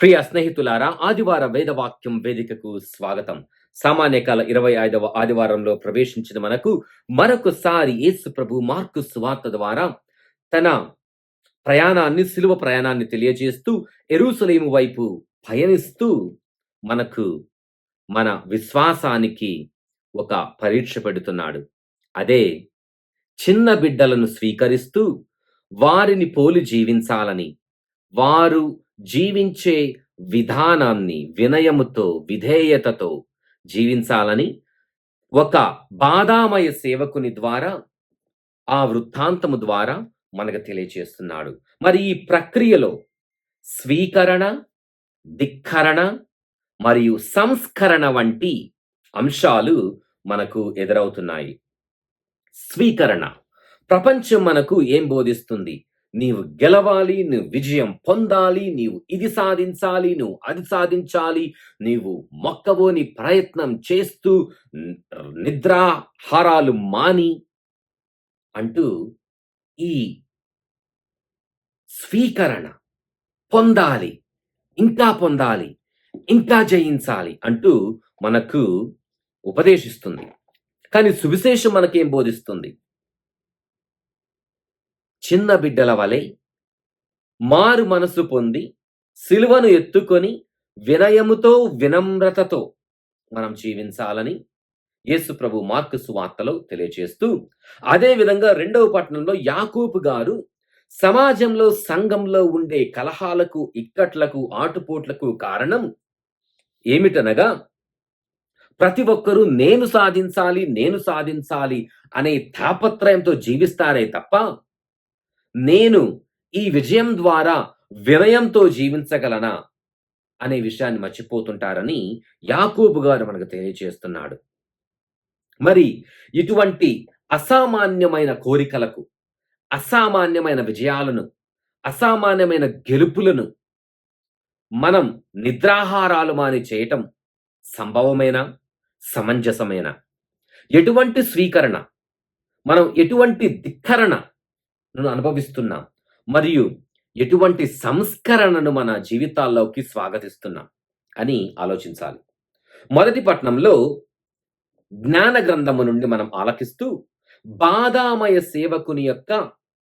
ప్రియ స్నేహితులారా ఆదివార వేదవాక్యం వేదికకు స్వాగతం. సామాన్య కాల ఇరవై ఐదవ ఆదివారంలో ప్రవేశించిన మనకు మరొకసారి యేసు ప్రభు మార్కు సువార్త ద్వారా తన ప్రయాణాన్ని సులువ ప్రయాణాన్ని తెలియజేస్తూ ఎరుసలేము వైపు పయనిస్తూ మనకు మన విశ్వాసానికి ఒక పరీక్ష పెడుతున్నాడు. అదే చిన్న బిడ్డలను స్వీకరిస్తూ వారిని పోలి జీవించాలని వారు జీవించే విధానాన్ని వినయముతో విధేయతతో జీవించాలని ఒక బాధామయ సేవకుని ద్వారా ఆ వృత్తాంతము ద్వారా మనకు తెలియచేస్తున్నాడు. మరి ఈ ప్రక్రియలో స్వీకరణ ధిక్కరణ మరియు సంస్కరణ వంటి అంశాలు మనకు ఎదురవుతున్నాయి. స్వీకరణ. ప్రపంచం మనకు ఏం బోధిస్తుంది? నీవు గెలవాలి నువ్వు విజయం పొందాలి నీవు ఇది సాధించాలి నువ్వు అది సాధించాలి. నీవు మొక్కబోని ప్రయత్నం చేస్తూ నిద్రాహారాలు మాని అంటూ ఈ స్వీకరణ పొందాలి ఇంకా పొందాలి ఇంకా జయించాలి అంటూ మనకు ఉపదేశిస్తుంది. కానీ సువిశేషం మనకేం బోధిస్తుంది? చిన్న బిడ్డల వలె మారు మనసు పొంది సిలువను ఎత్తుకొని వినయముతో వినమ్రతతో మనం జీవించాలని యేసు ప్రభు మార్కు సువార్తలో తెలియజేస్తూ అదే విధంగా రెండవ పట్టణంలో యాకూపు గారు సమాజంలో సంఘంలో ఉండే కలహాలకు ఇక్కట్లకు ఆటుపోట్లకు కారణం ఏమిటనగా ప్రతి ఒక్కరూ నేను సాధించాలి నేను సాధించాలి అనే తాపత్రయంతో జీవిస్తారే తప్ప నేను ఈ విజయం ద్వారా వినయంతో జీవించగలనా అనే విషయాన్ని మర్చిపోతుంటారని యాకూబు గారు మనకు తెలియజేస్తున్నాడు. మరి ఇటువంటి అసామాన్యమైన కోరికలకు అసామాన్యమైన విజయాలను అసామాన్యమైన గెలుపులను మనం నిద్రాహారాలు మాని చేయటం సంభవమేనా? సమంజసమేనా? ఎటువంటి స్వీకరణ? మనం ఎటువంటి ధిక్కరణ అనుభవిస్తున్నాం. మరియు ఎటువంటి సంస్కరణను మన జీవితాల్లోకి స్వాగతిస్తున్నాం అని ఆలోచించాలి. మొదటి పట్నంలో జ్ఞాన గ్రంథము నుండి మనం ఆలకిస్తూ బాధామయ సేవకుని యొక్క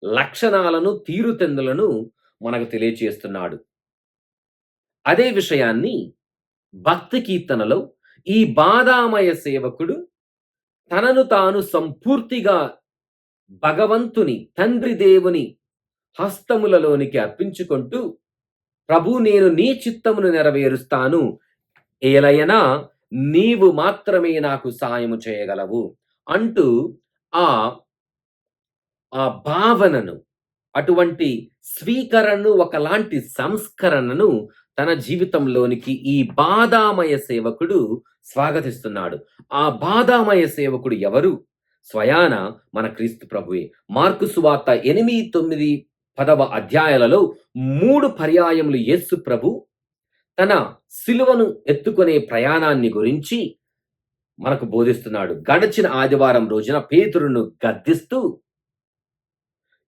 లక్షణాలను తీరుతెందులను మనకు తెలియచేస్తున్నాడు. అదే విషయాన్ని భక్తి కీర్తనలో ఈ బాధామయ సేవకుడు తనను తాను సంపూర్తిగా భగవంతుని తండ్రి దేవుని హస్తములలోనికి అర్పించుకుంటూ ప్రభు నేను నీ చిత్తమును నెరవేరుస్తాను. ఏలయనా నీవు మాత్రమే నాకు సాయము చేయగలవు. అంటూ ఆ ఆ భావనను అటువంటి స్వీకరణను ఒకలాంటి సంస్కరణను తన జీవితంలోనికి ఈ బాధామయ సేవకుడు స్వాగతిస్తున్నాడు. ఆ బాధామయ సేవకుడు ఎవరు? స్వయాన మన క్రీస్తు ప్రభువే. మార్కు సువార్త ఎనిమిది తొమ్మిది పదవ అధ్యాయాలలో మూడు పర్యాయములు యేసు ప్రభు తన సిలువను ఎత్తుకునే ప్రయాణాన్ని గురించి మనకు బోధిస్తున్నాడు. గడచిన ఆదివారం రోజున పేతురును గద్దిస్తూ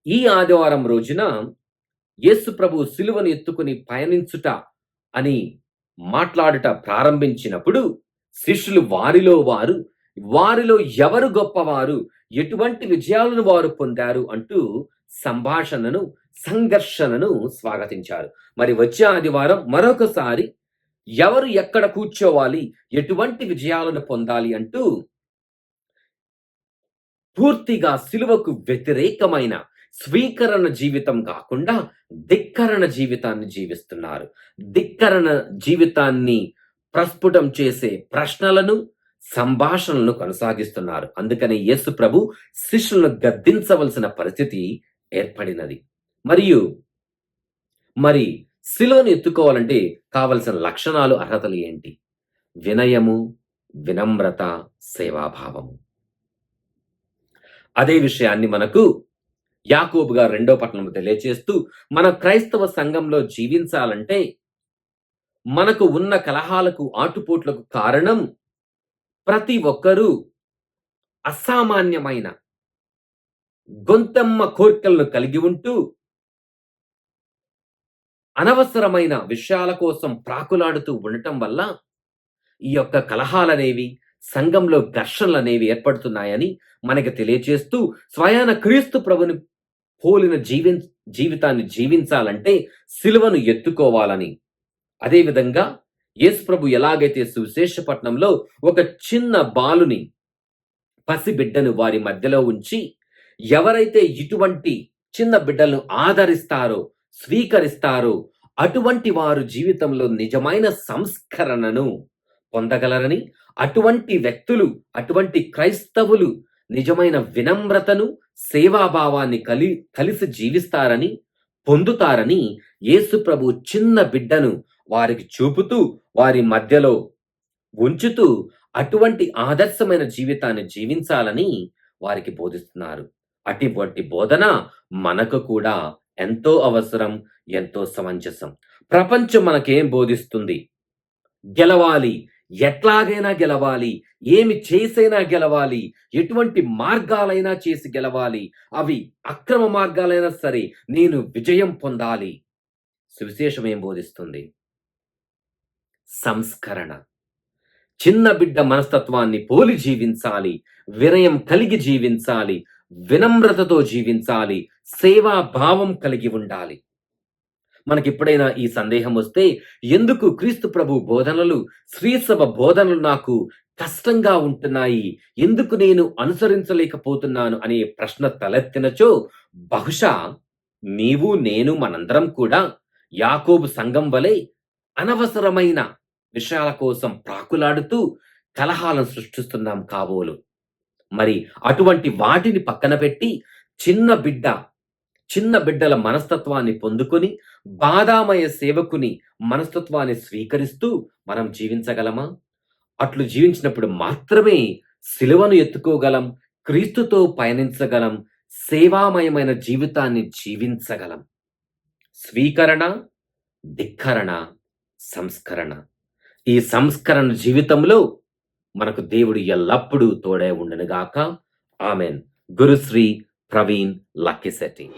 ఈ ఆదివారం రోజున యేసు ప్రభు సిలువను ఎత్తుకుని పయనించుట అని మాట్లాడుట ప్రారంభించినప్పుడు శిష్యులు వారిలో వారు వారిలో ఎవరు గొప్పవారు? ఎటువంటి విజయాలను వారు పొందారు? అంటూ సంభాషణను సంఘర్షణను స్వాగతించారు. మరి వచ్చే ఆదివారం మరొకసారి ఎవరు ఎక్కడ కూర్చోవాలి? ఎటువంటి విజయాలను పొందాలి? అంటూ పూర్తిగా సిలువకు వ్యతిరేకమైన స్వీకరణ జీవితం కాకుండా ధిక్కరణ జీవితాన్ని జీవిస్తున్నారు. ధిక్కరణ జీవితాన్ని ప్రస్ఫుటం చేసే ప్రశ్నలను సంభాషణలను కొనసాగిస్తున్నారు. అందుకని యేసు ప్రభు శిష్యులను గద్దించవలసిన పరిస్థితి ఏర్పడినది. మరియు మరి శిలువను ఎత్తుకోవాలంటే కావలసిన లక్షణాలు అర్హతలు ఏంటి? వినయము వినమ్రత సేవాభావము. అదే విషయాన్ని మనకు యాకూబ్గా గారు రెండో పట్టణం తెలియచేస్తూ మన క్రైస్తవ సంఘంలో జీవించాలంటే మనకు ఉన్న కలహాలకు ఆటుపోట్లకు కారణం ప్రతి ఒక్కరూ అసామాన్యమైన గొంతమ్మ కోరికలను కలిగి ఉంటూ అనవసరమైన విషయాల కోసం ప్రాకులాడుతూ ఉండటం వల్ల ఈ యొక్క కలహాలనేవి సంఘంలో ఘర్షణలనేవి ఏర్పడుతున్నాయని మనకి తెలియచేస్తూ స్వయాన క్రీస్తు ప్రభుని పోలిన జీవి జీవితాన్ని జీవించాలంటే సిలువను ఎత్తుకోవాలని అదేవిధంగా యేసు ప్రభు ఎలాగైతే సువిశేషపట్నంలో ఒక చిన్న బాలుని పసిబిడ్డను వారి మధ్యలో ఉంచి ఎవరైతే ఇటువంటి చిన్న బిడ్డలను ఆదరిస్తారో స్వీకరిస్తారో అటువంటి వారు జీవితంలో నిజమైన సంస్కరణను పొందగలరని అటువంటి వ్యక్తులు అటువంటి క్రైస్తవులు నిజమైన వినమ్రతను సేవాభావాన్ని కలి కలిసి జీవిస్తారని పొందుతారని యేసు ప్రభు చిన్న బిడ్డను వారికి చూపుతూ వారి మధ్యలో ఉంచుతూ అటువంటి ఆదర్శమైన జీవితాన్ని జీవించాలని వారికి బోధిస్తున్నారు. అటువంటి బోధన మనకు కూడా ఎంతో అవసరం ఎంతో సమంజసం. ప్రపంచం మనకేం బోధిస్తుంది? గెలవాలి. ఎట్లాగైనా గెలవాలి. ఏమి చేసైనా గెలవాలి. ఎటువంటి మార్గాలైనా చేసి గెలవాలి. అవి అక్రమ మార్గాలైనా సరే నేను విజయం పొందాలి. సువిశేషం ఏం బోధిస్తుంది? సంస్కరణ. చిన్న బిడ్డ మనస్తత్వాన్ని పోలి జీవించాలి వినయం కలిగి జీవించాలి వినమ్రతతో జీవించాలి సేవా భావం కలిగి ఉండాలి. మనకి ఎప్పుడైనా ఈ సందేహం వస్తే ఎందుకు క్రీస్తు ప్రభు బోధనలు శ్రీసభ బోధనలు నాకు కష్టంగా ఉంటున్నాయి ఎందుకు నేను అనుసరించలేకపోతున్నాను అనే ప్రశ్న తలెత్తినచో బహుశా నీవు నేను మనందరం కూడా యాకోబు సంఘం వలె అనవసరమైన విషయాల కోసం ప్రాకులాడుతూ కలహాలను సృష్టిస్తున్నాం కాబోలు. మరి అటువంటి వాటిని పక్కన పెట్టి చిన్న బిడ్డ చిన్న బిడ్డల మనస్తత్వాన్ని పొందుకొని బాధామయ సేవకుని మనస్తత్వాన్ని స్వీకరిస్తూ మనం జీవించగలమా? అట్లు జీవించినప్పుడు మాత్రమే సిలువను ఎత్తుకోగలం క్రీస్తుతో పయనించగలం సేవామయమైన జీవితాన్ని జీవించగలం. స్వీకరణ ధిక్కరణ సంస్కరణ. ఈ సంస్కరణ జీవితంలో మనకు దేవుడు ఎల్లప్పుడూ తోడే ఉండనుగాక. ఆమెన్. గురుశ్రీ ప్రవీణ్ లక్కిశెట్టి